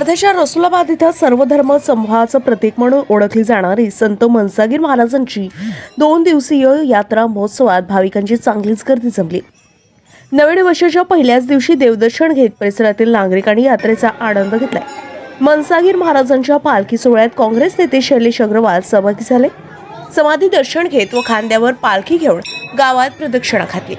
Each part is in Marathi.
वर्धेच्या रसुलाबाद इथं सर्वधर्म समूहाचं प्रतीक म्हणून ओळखली जाणारी संत मनसागीर महाराजांची दोन दिवसीय यात्रा महोत्सवात भाविकांची चांगलीच गर्दी जमली. नवीन वर्षाच्या पहिल्याच दिवशी देवदर्शन घेत परिसरातील नागरिकांनी यात्रेचा आनंद घेतलाय. मनसागीर महाराजांच्या पालखी सोहळ्यात काँग्रेस नेते शैलेश अग्रवाल सहभागी झाले. समाधी दर्शन घेत व खांद्यावर पालखी घेऊन गावात प्रदक्षिणा घातली.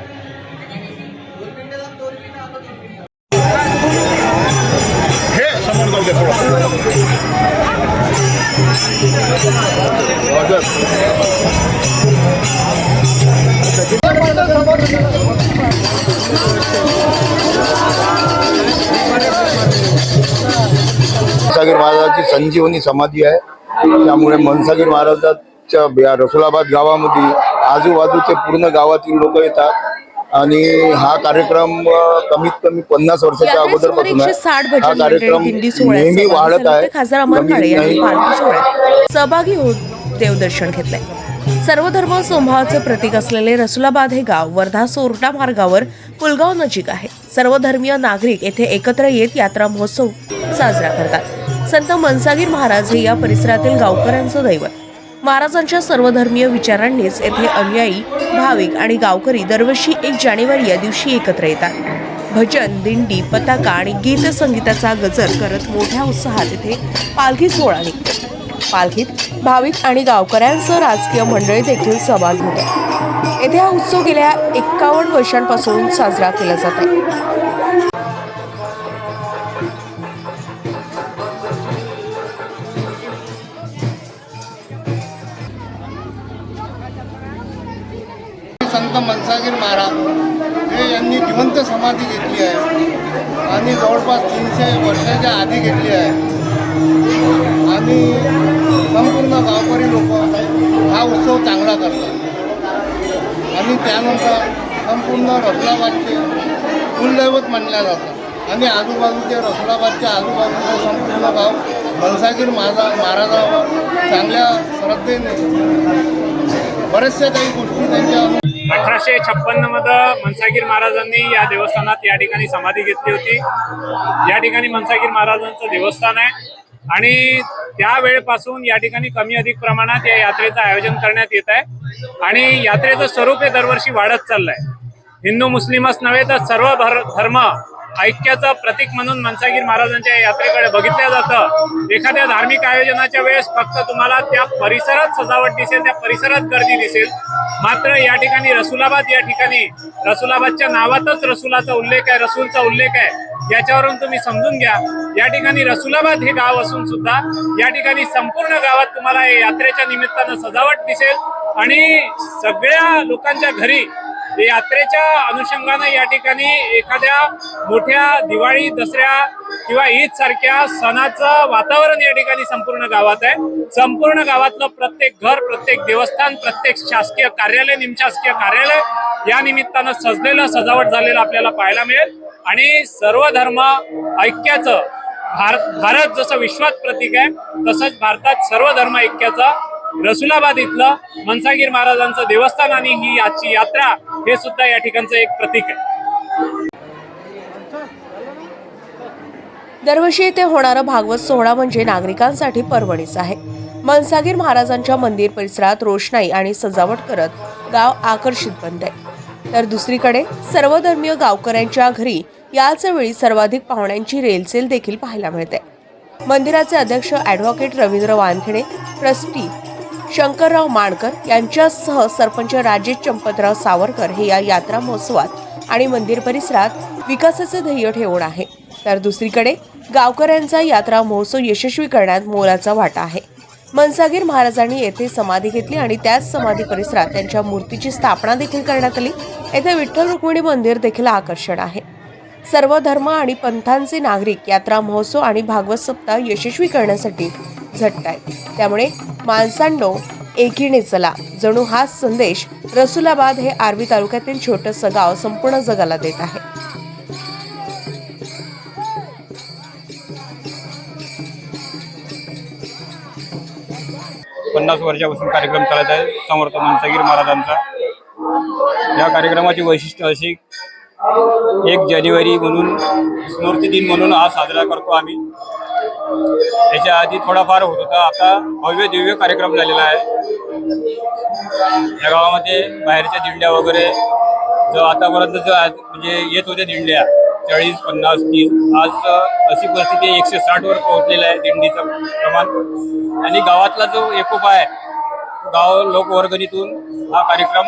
मनसागीर महाराजाची संजीवनी समाधी आहे. त्यामुळे मनसागीर महाराजाच्या रसुलाबाद गावामध्ये आजूबाजूचे पूर्ण गावातील लोक येतात. आणि हा कार्यक्रम कमीत कमी पन्नास वर्षाच्या अगोदरपासून आहे. हा कार्यक्रम नेहमी वाढत आहे. खासदार अमर काळे यांनी पालखी सोहळ्यात सहभागी होऊन देवदर्शन घेतलंय सर्व धर्म समूहाचे प्रतीक असलेले रसुलाबाद हे गाव वर्धा सोरटा मार्गावर पुलगाव नजीक आहे. सर्व धर्मीय नागरिक येथे एकत्र येत यात्रा महोत्सव साजरा करतात. संत मनसागीर महाराज हे या परिसरातील गावकऱ्यांचं दैवत. महाराजांच्या सर्वधर्मीय विचारांनीच येथे अनुयायी भाविक आणि गावकरी दरवर्षी एक जानेवारी या दिवशी एकत्र येतात. भजन दिंडी पताका आणि गीत संगीताचा गजर करत मोठ्या उत्साहात येथे पालखी सोहळा निघतो. पालखीत भाविक आणि गावकऱ्यांसह राजकीय मंडळी देखील सहभाग होते येथे हा उत्सव गेल्या एक्कावन्न वर्षांपासून साजरा केला जात आहे. संत मनसागीर महाराज हे यांनी जिवंत समाधी घेतली आहे. आणि जवळपास तीनशे वर्षाच्या आधी घेतली आहे. आणि संपूर्ण गावकरी लोक हा उत्सव चांगला करतात. आणि त्यानंतर संपूर्ण रसलाबादचे कुलदैवत म्हणल्या जातात. आणि आजूबाजूचे रसलाबादच्या आजूबाजूचे संपूर्ण गाव मनसागीर महाजा महाराजावर चांगल्या श्रद्धेने बऱ्याचशा काही गोष्टी त्यांच्या अठराशे छप्पन्नमध्ये मनसागीर महाराजांनी या देवस्थानात या ठिकाणी समाधी घेतली होती. या ठिकाणी मनसागीर महाराजांचं देवस्थान आहे. आणि त्या वेळेपासून या ठिकाणी कमी अधिक प्रमाणात या यात्रेचं आयोजन करण्यात येत आहे. आणि यात्रेचं स्वरूप हे दरवर्षी वाढत चाललंय. हिंदू मुस्लिमच नव्हे तर सर्व भर धर्म ऐक्याचं प्रतीक म्हणून मनसागीर महाराजांच्या यात्रेकडे बघितलं जातं. एखाद्या धार्मिक आयोजनाच्या वेळेस फक्त तुम्हाला त्या परिसरात सजावट दिसेल त्या परिसरात गर्दी दिसेल. मात्र या ठिकाणी रसुलाबाद या ठिकाणी रसुलाबादच्या नावातच रसुलाचा उल्लेख आहे रसूलचा उल्लेख आहे. याच्यावरून तुम्ही समजून घ्या. या ठिकाणी रसुलाबाद हे गाव असून सुद्धा या ठिकाणी संपूर्ण गावात तुम्हाला यात्रेच्या निमित्तानं सजावट दिसेल. आणि सगळ्या लोकांच्या घरी यात्रेच्या अनुषंगानं या ठिकाणी एखाद्या मोठ्या दिवाळी दसऱ्या किंवा ईद सारख्या सणाचं वातावरण या ठिकाणी संपूर्ण गावात आहे. संपूर्ण गावातलं प्रत्येक घर प्रत्येक देवस्थान प्रत्येक शासकीय कार्यालय निमशासकीय कार्यालय या निमित्तानं सजलेलं सजावट झालेलं आपल्याला पाहायला मिळेल. आणि सर्व धर्म ऐक्याचं भारत भारत जसं विश्वात प्रतीक आहे तसंच भारतात सर्व धर्म ऐक्याचा रसुलाबाद इथलं मनसागीर महाराजांचं देवस्थान आणि ही आजची यात्रा हे सुद्धा या ठिकाणचं एक प्रतीक आहे. दरवर्षी येथे होणारा भागवत सोहळा म्हणजे नागरिकांसाठी पर्वणीच आहे. मनसागीर महाराजांच्या मंदिर परिसरात रोषणाई आणि सजावट करत गाव आकर्षित बनते तर दुसरीकडे सर्वधर्मीय गावकऱ्यांच्या घरी याच वेळी सर्वाधिक पाहुण्यांची रेलचेल देखील पाहायला मिळते. मंदिराचे अध्यक्ष ॲडव्होकेट रवींद्र वानखेडे ट्रस्टी शंकरराव माणकर यांच्यासह सरपंच राजेश चंपतराव सावरकर हे या यात्रा महोत्सवात आणि मंदिर परिसरात विकासाचे ध्येय ठेवून आहे. तर दुसरीकडे गावकऱ्यांचा यात्रा महोत्सव यशस्वी करण्यात मोलाचा वाटा आहे. मनसागीर महाराजांनी येथे समाधी घेतली आणि त्याच समाधी परिसरात त्यांच्या मूर्तीची स्थापना देखील करण्यात आली. येथे विठ्ठल रुक्मिणी मंदिर देखील आकर्षण आहे. सर्व धर्म आणि पंथांचे नागरिक यात्रा महोत्सव आणि भागवत सप्ताह यशस्वी करण्यासाठी झटत आहेत त्यामुळे माणसांनो एकीने चला. जणू हाच संदेश रसुलाबाद हे आर्वी तालुक्यातील छोटंसं गाव संपूर्ण जगाला देत आहे. पन्नास वर्षापासून कार्यक्रम चालत आहे. समर्थ मनसागीर महाराजांचा. या कार्यक्रमाची वैशिष्ट्य अशी एक जानेवारी म्हणून स्मृती दिन म्हणून हा साजरा करतो आम्ही. त्याच्या आधी थोडाफार होत होता. आता भव्य दिव्य कार्यक्रम झालेला आहे. या गावामध्ये बाहेरच्या दिंड्या वगैरे जो आतापर्यंत जो आज म्हणजे येत होत्या दिंड्या चाळीस पन्नास तीस आज अशी परिस्थिती एकशे साठवर पोहोचलेलं आहे दिंडीचं प्रमाण. आणि गावातला जो एकोपा आहे गाव लोकवर्गणीतून हा कार्यक्रम